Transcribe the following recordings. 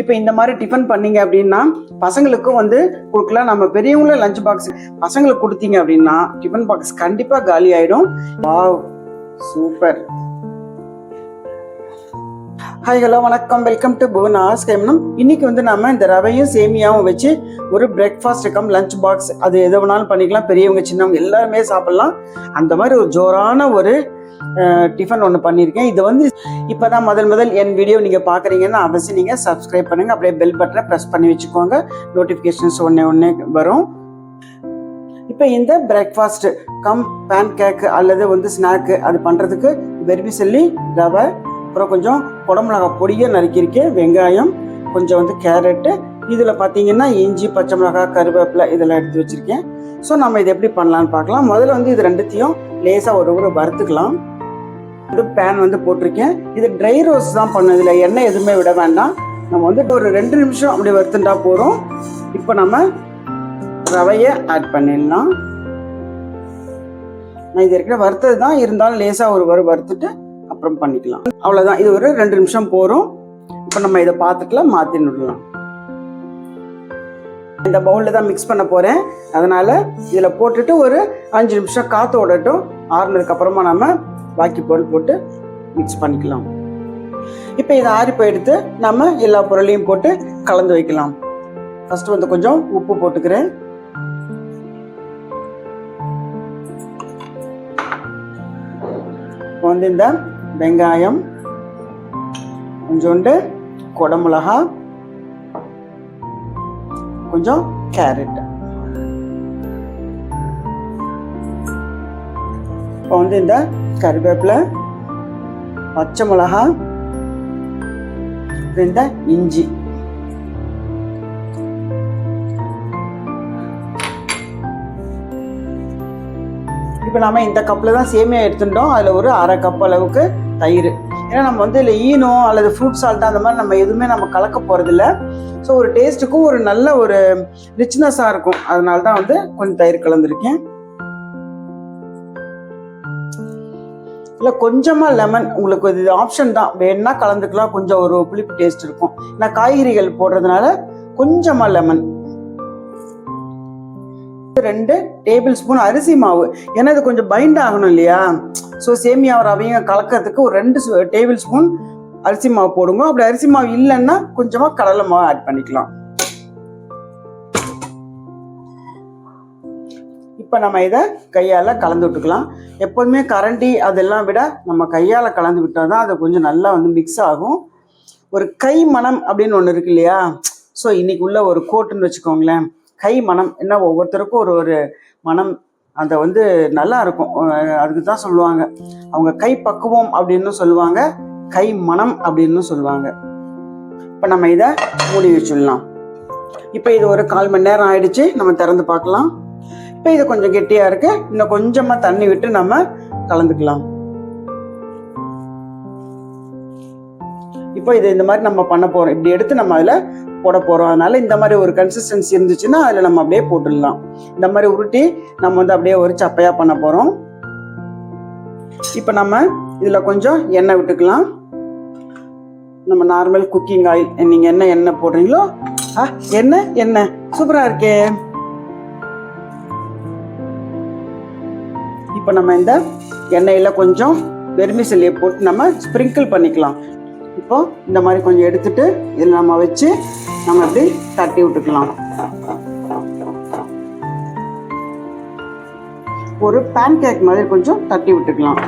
இப்போ இந்த மாதிரி டிஃபன் பண்ணீங்க அப்படின்னா பசங்களுக்கும் வந்து கொடுக்கலாம். நம்ம பெரியவங்களும் லஞ்ச் பாக்ஸ் பசங்களுக்கு கொடுத்தீங்க அப்படின்னா டிஃபன் பாக்ஸ் கண்டிப்பா காலி ஆயிடும். வாவ் சூப்பர் ஹாய் ஹலோ வணக்கம். வெல்கம் டு புவனாஸ் கைமனம் இன்னைக்கு வந்து நாம இந்த ரவையும் சேமியாவும் வச்சு ஒரு பிரேக்ஃபாஸ்ட் கம் லஞ்ச் பாக்ஸ் அது எது வேணாலும் பண்ணிக்கலாம். பெரியவங்க சின்னவங்க எல்லாருமே சாப்பிடலாம். அந்த மாதிரி ஒரு ஜோரான ஒரு டிஃபன் ஒன்று பண்ணியிருக்கேன். இது வந்து இப்போ தான் முதல் முதல் என் வீடியோ நீங்கள் பார்க்குறீங்கன்னா அவசியம் நீங்கள் சப்ஸ்கிரைப் பண்ணுங்கள் அப்படியே பெல் பட்டனை ப்ரெஸ் பண்ணி வச்சுக்கோங்க. நோட்டிஃபிகேஷன்ஸ் ஒன்று ஒன்று வரும். இப்போ இந்த பிரேக்ஃபாஸ்ட் கம் பேன் கேக் அல்லது வந்து ஸ்நாக்கு அது பண்ணுறதுக்கு வெர்மிசல்லி ரவை அப்புறம் கொஞ்சம் குடமிளகா பொடியை நறுக்கியிருக்கேன் வெங்காயம் கொஞ்சம் வந்து கேரட்டு இதில் பார்த்தீங்கன்னா இஞ்சி பச்சை மிளகாய் கருவேப்பிலை இதெல்லாம் எடுத்து வச்சுருக்கேன். ஸோ நம்ம இதை எப்படி பண்ணலான்னு பார்க்கலாம். முதல்ல வந்து இது ரெண்டுத்தையும் லேசாக ஒரு ஒரு வறுத்துக்கலாம். வந்து பேன் வந்து போட்டிருக்கேன். இது ட்ரை ரோஸ் தான் பண்ண எண்ணெய் எதுவுமே விட வேண்டாம். நம்ம வந்து ஒரு ரெண்டு நிமிஷம் அப்படி வறுத்துட்டா போகிறோம் இப்போ நம்ம ரவையை ஆட் பண்ணிடலாம். நான் இது இருக்கிற வறுத்தது தான். இருந்தாலும் லேசாக ஒரு வறு வறுத்துட்டு அப்புறம் பண்ணிக்கலாம். அவ்வளோதான் இது ஒரு ரெண்டு நிமிஷம் போகிறோம் இப்போ நம்ம இதை பார்த்துக்கலாம் மாற்றி விடலாம். இந்த பவுலில் தான் மிக்ஸ் பண்ண போகிறேன் அதனால் இதில் போட்டுட்டு ஒரு அஞ்சு நிமிஷம் காற்று விடட்டும். ஆறுனதுக்கு அப்புறமா நம்ம பாக்கி பொருள் போட்டு மிக்ஸ் பண்ணிக்கலாம். இப்போ இதை ஆறி எடுத்து நம்ம எல்லா பொருளையும் போட்டு கலந்து வைக்கலாம். ஃபர்ஸ்ட் வந்து கொஞ்சம் உப்பு போட்டுக்கிறேன். இப்போ வந்து இந்த வெங்காயம் கொஞ்சோண்டு குடமிளகா கொஞ்சம் கேரட். இப்போ வந்து இந்த கருவேப்பிலை பச்சை மிளகா இந்த இஞ்சி. இப்போ நம்ம இந்த கப்பில் தான் சேமியா எடுத்துட்டோம். அதில் ஒரு அரை கப் அளவுக்கு தயிர். ஏன்னா நம்ம வந்து இல்லை ஈனோ அல்லது ஃப்ரூட் சால்ட் அந்த மாதிரி நம்ம எதுவுமே நம்ம கலக்க போகிறதில்ல ஸோ ஒரு டேஸ்ட்டுக்கும் ஒரு நல்ல ஒரு ரிச்னஸாக இருக்கும். அதனால தான் வந்து கொஞ்சம் தயிர் கலந்துருக்கேன். இல்லை கொஞ்சமாக லெமன் உங்களுக்கு இது ஆப்ஷன் தான். வேணும்னா கலந்துக்கலாம். கொஞ்சம் ஒரு புளிப்பு டேஸ்ட் இருக்கும். நான் காய்கறிகள் போடுறதுனால கொஞ்சமாக லெமன் ரெண்டு டேபிள் ஸ்பூன் அரிசி மாவு. ஏன்னா இது கொஞ்சம் பைண்ட் ஆகணும் இல்லையா? ஸோ சேமியா ரவையும் கலக்கிறதுக்கு ஒரு ரெண்டு டேபிள் ஸ்பூன் அரிசி மாவு போடுங்க. அப்படி அரிசி மாவு இல்லைன்னா கொஞ்சமாக கடலை மாவு ஆட் பண்ணிக்கலாம். இப்போ நம்ம இதை கையால் கலந்து விட்டுக்கலாம். எப்போதுமே கரண்டி அதெல்லாம் விட நம்ம கையால் கலந்து விட்டால் தான் அது கொஞ்சம் நல்லா வந்து மிக்ஸ் ஆகும். ஒரு கை மனம் அப்படின்னு ஒன்று இருக்கு இல்லையா? ஸோ இன்றைக்கி உள்ள ஒரு கோட்டுன்னு வச்சுக்கோங்களேன். கை மனம் என்ன ஒவ்வொருத்தருக்கும் ஒரு ஒரு மனம் அதை வந்து நல்லா இருக்கும். அதுக்கு தான் சொல்லுவாங்க. அவங்க கை பக்குவம் அப்படின்னு சொல்லுவாங்க கை மனம் அப்படின்னு சொல்லுவாங்க. இப்போ நம்ம இதை மூடி வச்சிடலாம் இப்போ இது ஒரு கால் மணி நேரம் ஆயிடுச்சு. நம்ம திறந்து பார்க்கலாம். இப்போ இது கொஞ்சம் கெட்டியாக இருக்கு. இன்னும் கொஞ்சமாக தண்ணி விட்டு நம்ம கலந்துக்கலாம். இப்போ இது இந்த மாதிரி நம்ம பண்ண போகிறோம் இப்படி எடுத்து நம்ம அதில் போட போகிறோம் அதனால இந்த மாதிரி ஒரு கன்சிஸ்டன்சி இருந்துச்சுன்னா அதில் நம்ம அப்படியே போட்டுடலாம். இந்த மாதிரி உருட்டி நம்ம வந்து அப்படியே ஒரு சப்பையாக பண்ண போகிறோம் இப்போ நம்ம இதில் கொஞ்சம் எண்ணெய் விட்டுக்கலாம். நம்ம நார்மல் குக்கிங் ஆயில் நீங்கள் என்ன எண்ணெய் போடுறீங்களோ ஆ எண்ணெய் எண்ணெய். சூப்பராக இருக்கே. இப்போ நம்ம இந்த எண்ணெயில் கொஞ்சம் வெர்மிசல்லியை போட்டு நம்ம ஸ்ப்ரிங்கிள் பண்ணிக்கலாம். இப்போ இந்த மாதிரி கொஞ்சம் எடுத்துட்டு இதில் நம்ம வச்சு நம்ம அப்படி தட்டி விட்டுக்கலாம். ஒரு பேன் கேக் மாதிரி கொஞ்சம் தட்டி விட்டுக்கலாம்.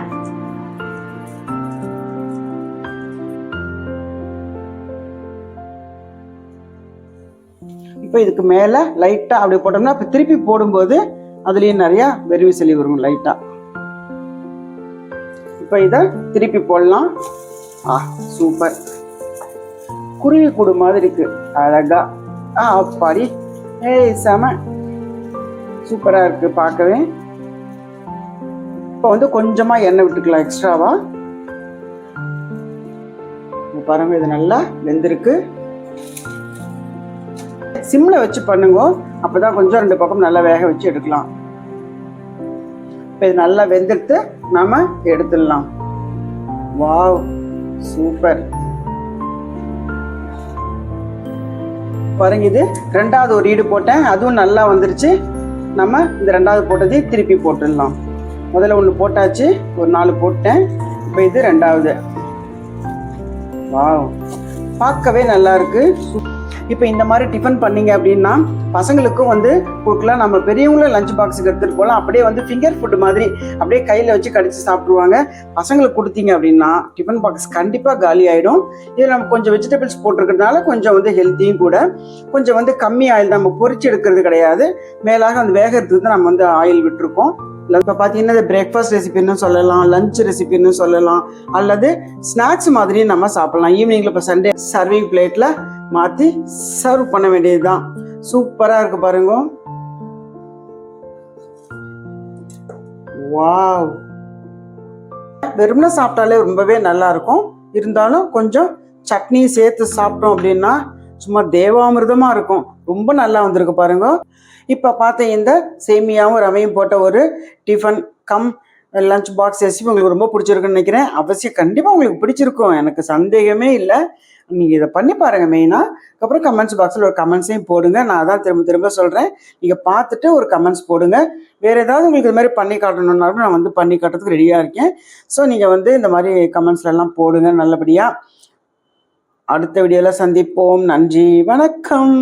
இப்போ இதுக்கு மேலே லைட்டாக அப்படி போட்டோம்னா இப்போ திருப்பி போடும்போது அதுலேயும் நிறையா வெறிவு செலி வரும் லைட்டாக இப்போ இதை திருப்பி போடலாம். ஆ சூப்பர் குருவி கூடு மாதிரி இருக்கு. அழகா. ஆ அப்பாடி ஏய் செம. சூப்பராக இருக்கு பார்க்கவே. இப்போ வந்து கொஞ்சமாக எண்ணெய் விட்டுக்கலாம் எக்ஸ்ட்ராவா? பாருங்க இது நல்லா வெந்திருக்கு. சிம்மில் வச்சு பண்ணுங்க. அப்பதான் கொஞ்சம் ரெண்டு பக்கம் நல்லா வேக வச்சு எடுக்கலாம். இப்போ இது நல்லா வெந்துடுத்து நாம எடுத்துடலாம். Wow super. பாருங்க இது ரெண்டாவது ஒரு ஈடு போட்டேன். அதுவும் நல்லா வந்துருச்சு. நம்ம இந்த ரெண்டாவது போட்டதையும் திருப்பி போட்டுடலாம். முதல்ல ஒன்று போட்டாச்சு ஒரு நாலு போட்டேன். இப்போ இது ரெண்டாவது. வாவ் பார்க்கவே நல்லா இருக்கு. இப்போ இந்த மாதிரி டிஃபன் பண்ணீங்க அப்படின்னா பசங்களுக்கும் வந்து கொடுக்கலாம். நம்ம பெரியவங்களும் லஞ்ச் பாக்ஸுக்கு எடுத்துகிட்டு போகலாம். அப்படியே வந்து ஃபிங்கர் ஃபுட் மாதிரி அப்படியே கையில் வச்சு கடிச்சு சாப்பிடுவாங்க. பசங்களுக்கு கொடுத்தீங்க அப்படின்னா டிஃபன் பாக்ஸ் கண்டிப்பாக காலி ஆகிடும் இதில் நம்ம கொஞ்சம் வெஜிடபிள்ஸ் போட்டிருக்கிறதுனால கொஞ்சம் வந்து ஹெல்த்தியும் கூட. கொஞ்சம் வந்து கம்மி ஆயில் நம்ம பொறிச்சு எடுக்கிறது கிடையாது. மேலாக வந்து வேகிறதுக்கு தான் நம்ம வந்து ஆயில் விட்டுருக்கோம். இப்போ பார்த்தீங்கன்னா பிரேக்ஃபாஸ்ட் ரெசிபின்னு சொல்லலாம் லஞ்ச் ரெசிபின்னு சொல்லலாம். அல்லது ஸ்நாக்ஸ் மாதிரியும் நம்ம சாப்பிட்லாம். ஈவினிங்கில் இப்போ சண்டே சர்விங் பிளேட்டில் மாற்றி சர்வ் பண்ண வேண்டியது தான் சூப்பராக இருக்கு பாருங்க. வாவ் வெறும்னா சாப்பிட்டாலே ரொம்பவே நல்லா இருக்கும். இருந்தாலும் கொஞ்சம் சட்னி சேர்த்து சாப்பிட்டோம் அப்படின்னா சும்மா தேவாமிர்தமாக இருக்கும். ரொம்ப நல்லா வந்திருக்கு பாருங்க. இப்போ பார்த்த இந்த சேமியாவும் ரவையும் போட்ட ஒரு tiffin cum. Lunch box recipe உங்களுக்கு ரொம்ப பிடிச்சிருக்குன்னு நினைக்கிறேன். அவசியம் கண்டிப்பாக உங்களுக்கு பிடிச்சிருக்கும். எனக்கு சந்தேகமே இல்லை. நீங்கள் இதை பண்ணி பாருங்கள் மெயினாக அப்புறம் கமெண்ட்ஸ் பாக்ஸில் ஒரு கமெண்ட்ஸையும் போடுங்க. நான் அதான் திரும்ப திரும்ப சொல்கிறேன் நீங்கள் பார்த்துட்டு ஒரு கமெண்ட்ஸ் போடுங்க. வேறு ஏதாவது உங்களுக்கு இது மாதிரி பண்ணி காட்டணுன்னாலும் நான் வந்து பண்ணி காட்டுறதுக்கு ரெடியாக இருக்கேன். ஸோ நீங்கள் வந்து இந்த மாதிரி கமெண்ட்ஸ்லாம் போடுங்க நல்லபடியாக அடுத்த வீடியோவில் சந்திப்போம். நன்றி. வணக்கம்.